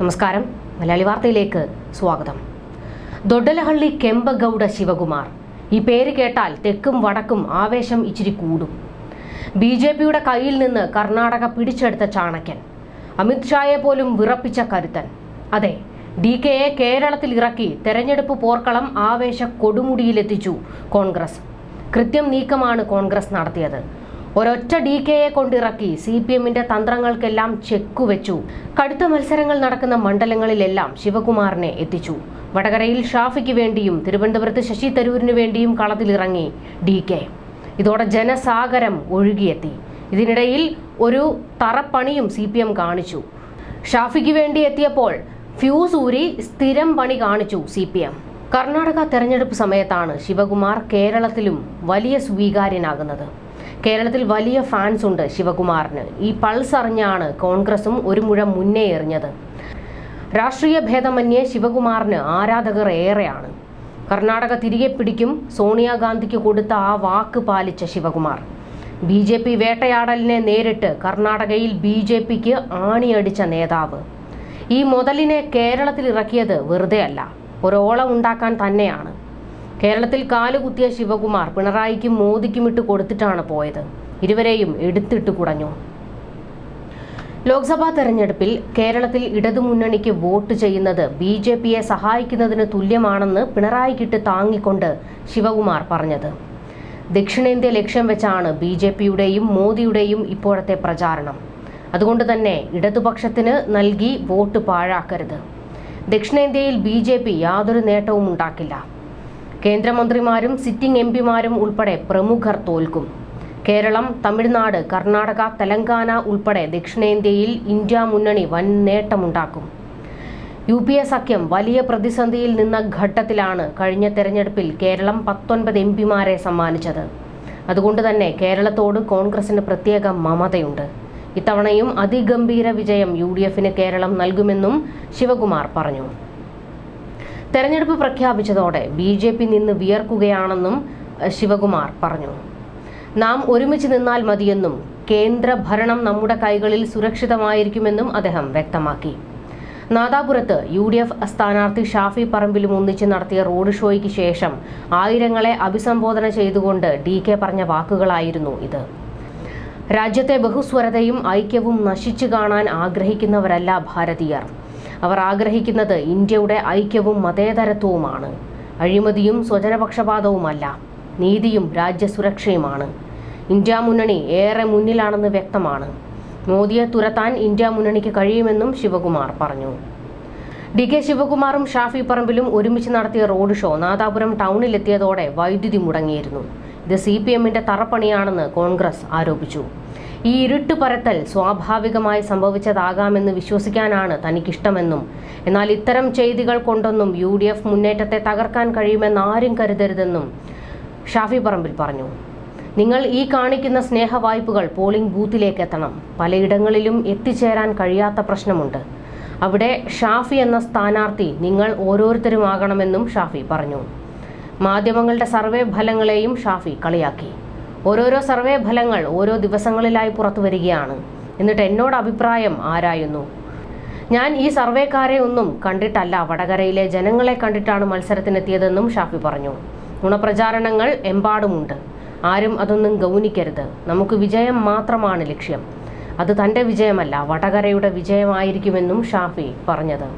നമസ്കാരം. മലയാളി വാർത്തയിലേക്ക് സ്വാഗതം. ദൊഡലഹള്ളി കെമ്പഗൗഡ ശിവകുമാർ. ഈ പേര് കേട്ടാൽ തെക്കും വടക്കും ആവേശം ഇച്ചിരി കൂടും. ബി ജെ പിയുടെ കയ്യിൽ നിന്ന് കർണാടക പിടിച്ചെടുത്ത ചാണക്യൻ. അമിത്ഷായെ പോലും വിറപ്പിച്ച കരുത്തൻ. അതെ ഡി കെയെ കേരളത്തിൽ ഇറക്കി തെരഞ്ഞെടുപ്പ് പോർക്കളം ആവേശ കൊടുമുടിയിലെത്തിച്ചു കോൺഗ്രസ്. കൃത്യം നീക്കമാണ് കോൺഗ്രസ് നടത്തിയത്. ഒരൊറ്റ ഡി കെ കെയെ കൊണ്ടിറക്കി സി പി എമ്മിന്റെ തന്ത്രങ്ങൾക്കെല്ലാം ചെക്കുവെച്ചു കടുത്ത മത്സരങ്ങൾ നടക്കുന്ന മണ്ഡലങ്ങളിലെല്ലാം ശിവകുമാറിനെ എത്തിച്ചു. വടകരയിൽ ഷാഫിക്ക് വേണ്ടിയും തിരുവനന്തപുരത്ത് ശശി തരൂരിനു വേണ്ടിയും കളത്തിലിറങ്ങി ഡി കെ. ഇതോടെ ജനസാഗരം ഒഴുകിയെത്തി. ഇതിനിടയിൽ ഒരു തറപ്പണിയും സി പി എം കാണിച്ചു. ഷാഫിക്ക് വേണ്ടി എത്തിയപ്പോൾ ഫ്യൂസ് ഊരി സ്ഥിരം പണി കാണിച്ചു സി പി എം. കർണാടക തെരഞ്ഞെടുപ്പ് സമയത്താണ് ശിവകുമാർ കേരളത്തിലും വലിയ സ്വീകാര്യനാകുന്നത്. കേരളത്തിൽ വലിയ ഫാൻസ് ഉണ്ട് ശിവകുമാറിന്. ഈ പൾസ് അറിഞ്ഞാണ് കോൺഗ്രസും ഒരു മുഴം മുന്നേ എറിഞ്ഞത്. രാഷ്ട്രീയ ഭേദമന്യേ ശിവകുമാറിന് ആരാധകർ ഏറെയാണ്. കർണാടക തിരികെ പിടിക്കും സോണിയാഗാന്ധിക്ക് കൊടുത്ത ആ വാക്ക് പാലിച്ച ശിവകുമാർ. ബി ജെ പി വേട്ടയാടലിനെ നേരിട്ട് കർണാടകയിൽ ബി ജെ പിക്ക് ആണിയടിച്ച നേതാവ്. ഈ മുതലിനെ കേരളത്തിൽ ഇറക്കിയത് വെറുതെയല്ല ഒരോളം ഉണ്ടാക്കാൻ തന്നെയാണ്. കേരളത്തിൽ കാലുകുത്തിയ ശിവകുമാർ പിണറായിക്കും മോദിക്കും ഇട്ട് കൊടുത്തിട്ടാണ് പോയത്. ഇരുവരെയും എടുത്തിട്ട് കുടഞ്ഞു. ലോക്സഭാ തെരഞ്ഞെടുപ്പിൽ കേരളത്തിൽ ഇടതുമുന്നണിക്ക് വോട്ട് ചെയ്യുന്നത് ബി ജെ പിയെ സഹായിക്കുന്നതിന് തുല്യമാണെന്ന് പിണറായിക്കിട്ട് താങ്ങിക്കൊണ്ട് ശിവകുമാർ പറഞ്ഞത്. ദക്ഷിണേന്ത്യ ലക്ഷ്യം വെച്ചാണ് ബി ജെ പിയുടെയും മോദിയുടെയും ഇപ്പോഴത്തെ പ്രചാരണം. അതുകൊണ്ട് തന്നെ ഇടതുപക്ഷത്തിന് നൽകി വോട്ട് പാഴാക്കരുത്. ദക്ഷിണേന്ത്യയിൽ ബി ജെ പി യാതൊരു നേട്ടവും ഉണ്ടാക്കില്ല. കേന്ദ്രമന്ത്രിമാരും സിറ്റിംഗ് എംപിമാരും ഉൾപ്പെടെ പ്രമുഖർ തോൽക്കും. കേരളം തമിഴ്നാട് കർണാടക തെലങ്കാന ഉൾപ്പെടെ ദക്ഷിണേന്ത്യയിൽ ഇന്ത്യ മുന്നണി വൻ നേട്ടമുണ്ടാക്കും. യു പി എ സഖ്യം വലിയ പ്രതിസന്ധിയിൽ നിന്ന ഘട്ടത്തിലാണ് കഴിഞ്ഞ തെരഞ്ഞെടുപ്പിൽ കേരളം പത്തൊൻപത് എംപിമാരെ സമ്മാനിച്ചത്. അതുകൊണ്ട് തന്നെ കേരളത്തോട് കോൺഗ്രസിന് പ്രത്യേക മമതയുണ്ട്. ഇത്തവണയും അതിഗംഭീര വിജയം യു ഡി എഫിന് കേരളം നൽകുമെന്നും ശിവകുമാർ പറഞ്ഞു. തെരഞ്ഞെടുപ്പ് പ്രഖ്യാപിച്ചതോടെ ബി ജെ പി നിന്ന് വിയർക്കുകയാണെന്നും ശിവകുമാർ പറഞ്ഞു. നാം ഒരുമിച്ച് നിന്നാൽ മതിയെന്നും കേന്ദ്ര ഭരണം നമ്മുടെ കൈകളിൽ സുരക്ഷിതമായിരിക്കുമെന്നും അദ്ദേഹം വ്യക്തമാക്കി. നാദാപുരത്ത് യു ഡി എഫ് സ്ഥാനാർത്ഥി ഷാഫി പറമ്പിലും ഒന്നിച്ച് നടത്തിയ റോഡ് ഷോയ്ക്ക് ശേഷം ആയിരങ്ങളെ അഭിസംബോധന ചെയ്തുകൊണ്ട് ഡി കെ പറഞ്ഞ വാക്കുകളായിരുന്നു ഇത്. രാജ്യത്തെ ബഹുസ്വരതയും ഐക്യവും നശിച്ചു കാണാൻ ആഗ്രഹിക്കുന്നവരല്ല ഭാരതീയർ. അവർ ആഗ്രഹിക്കുന്നത് ഇന്ത്യയുടെ ഐക്യവും മതേതരത്വവുമാണ്. അഴിമതിയും സ്വജനപക്ഷപാതവുമല്ല നീതിയും രാജ്യസുരക്ഷയുമാണ്. ഇന്ത്യ മുന്നണി ഏറെ മുന്നിലാണെന്ന് വ്യക്തമാണ്. മോദിയെ തുരത്താൻ ഇന്ത്യ മുന്നണിക്ക് കഴിയുമെന്നും ശിവകുമാർ പറഞ്ഞു. ഡി കെ ശിവകുമാറും ഷാഫി പറമ്പിലും ഒരുമിച്ച് നടത്തിയ റോഡ് ഷോ നാദാപുരം ടൗണിലെത്തിയതോടെ വൈദ്യുതി മുടങ്ങിയിരുന്നു. ഇത് സി പി എമ്മിന്റെ തറപ്പണിയാണെന്ന് കോൺഗ്രസ് ആരോപിച്ചു. ഈ ഇരുട്ട് പരത്തൽ സ്വാഭാവികമായി സംഭവിച്ചതാകാമെന്ന് വിശ്വസിക്കാനാണ് തനിക്കിഷ്ടമെന്നും എന്നാൽ ഇത്തരം ചെയ്തികൾ കൊണ്ടൊന്നും യു ഡി എഫ് മുന്നേറ്റത്തെ തകർക്കാൻ കഴിയുമെന്ന് ആരും കരുതരുതെന്നും ഷാഫി പറമ്പിൽ പറഞ്ഞു. നിങ്ങൾ ഈ കാണിക്കുന്ന സ്നേഹവായ്പകൾ പോളിംഗ് ബൂത്തിലേക്ക് എത്തണം പലയിടങ്ങളിലും എത്തിച്ചേരാൻ കഴിയാത്ത പ്രശ്നമുണ്ട്. അവിടെ ഷാഫി എന്ന സ്ഥാനാർത്ഥി നിങ്ങൾ ഓരോരുത്തരുമാകണമെന്നും ഷാഫി പറഞ്ഞു. മാധ്യമങ്ങളുടെ സർവേ ഫലങ്ങളെയും ഷാഫി കളിയാക്കി. ഓരോരോ സർവേ ഫലങ്ങൾ ഓരോ ദിവസങ്ങളിലായി പുറത്തു വരികയാണ്. എന്നിട്ട് എന്നോട് അഭിപ്രായം ആരായുന്നു? ഞാൻ ഈ സർവേക്കാരെ ഒന്നും കണ്ടിട്ടല്ല. വടകരയിലെ ജനങ്ങളെ കണ്ടിട്ടാണ് മത്സരത്തിനെത്തിയതെന്നും ഷാഫി പറഞ്ഞു. ഗുണപ്രചാരണങ്ങൾ എമ്പാടുമുണ്ട്. ആരും അതൊന്നും ഗൗനിക്കരുത്. നമുക്ക് വിജയം മാത്രമാണ് ലക്ഷ്യം. അത് തന്റെ വിജയമല്ല വടകരയുടെ വിജയമായിരിക്കുമെന്നും ഷാഫി പറഞ്ഞത്.